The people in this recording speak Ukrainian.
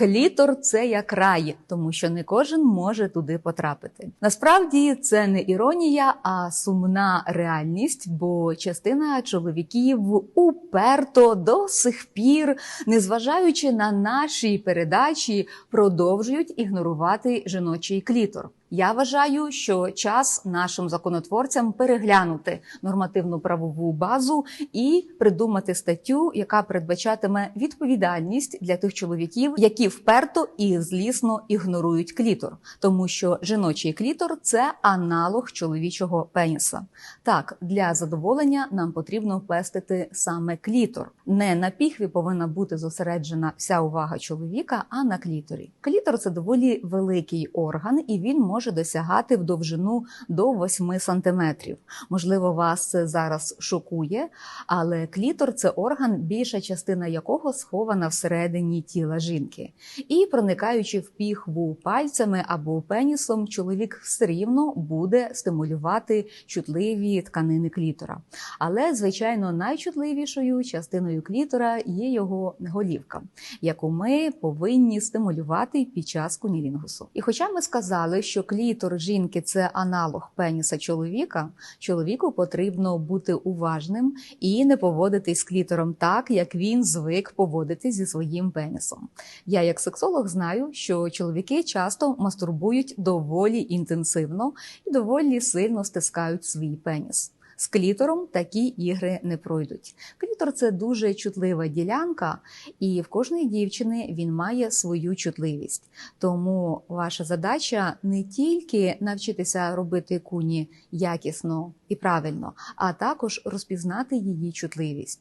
Клітор це як рай, тому що не кожен може туди потрапити. Насправді це не іронія, а сумна реальність, бо частина чоловіків уперто до сих пір, незважаючи на наші передачі, продовжують ігнорувати жіночий клітор. Я вважаю, що час нашим законотворцям переглянути нормативну правову базу і придумати статтю, яка передбачатиме відповідальність для тих чоловіків, які вперто і злісно ігнорують клітор, тому що жіночий клітор це аналог чоловічого пеніса. Так, для задоволення нам потрібно пестити саме клітор. Не на піхві повинна бути зосереджена вся увага чоловіка, а на кліторі. Клітор це доволі великий орган, і він може досягати в довжину до 8 сантиметрів. Можливо, вас це зараз шокує, але клітор це орган, більша частина якого схована всередині тіла жінки. І проникаючи в піхву пальцями або пенісом, чоловік все рівно буде стимулювати чутливі тканини клітора. Але, звичайно, найчутливішою частиною клітора є його голівка, яку ми повинні стимулювати під час кунілінгусу. І хоча ми сказали, що клітор жінки це аналог пеніса чоловіка, чоловіку потрібно бути уважним і не поводитись з клітором так, як він звик поводитись зі своїм пенісом. Я, як сексолог, знаю, що чоловіки часто мастурбують доволі інтенсивно і доволі сильно стискають свій пеніс. З клітором такі ігри не пройдуть. Клітор це дуже чутлива ділянка, і в кожної дівчини він має свою чутливість. Тому ваша задача не тільки навчитися робити куні якісно і правильно, а також розпізнати її чутливість.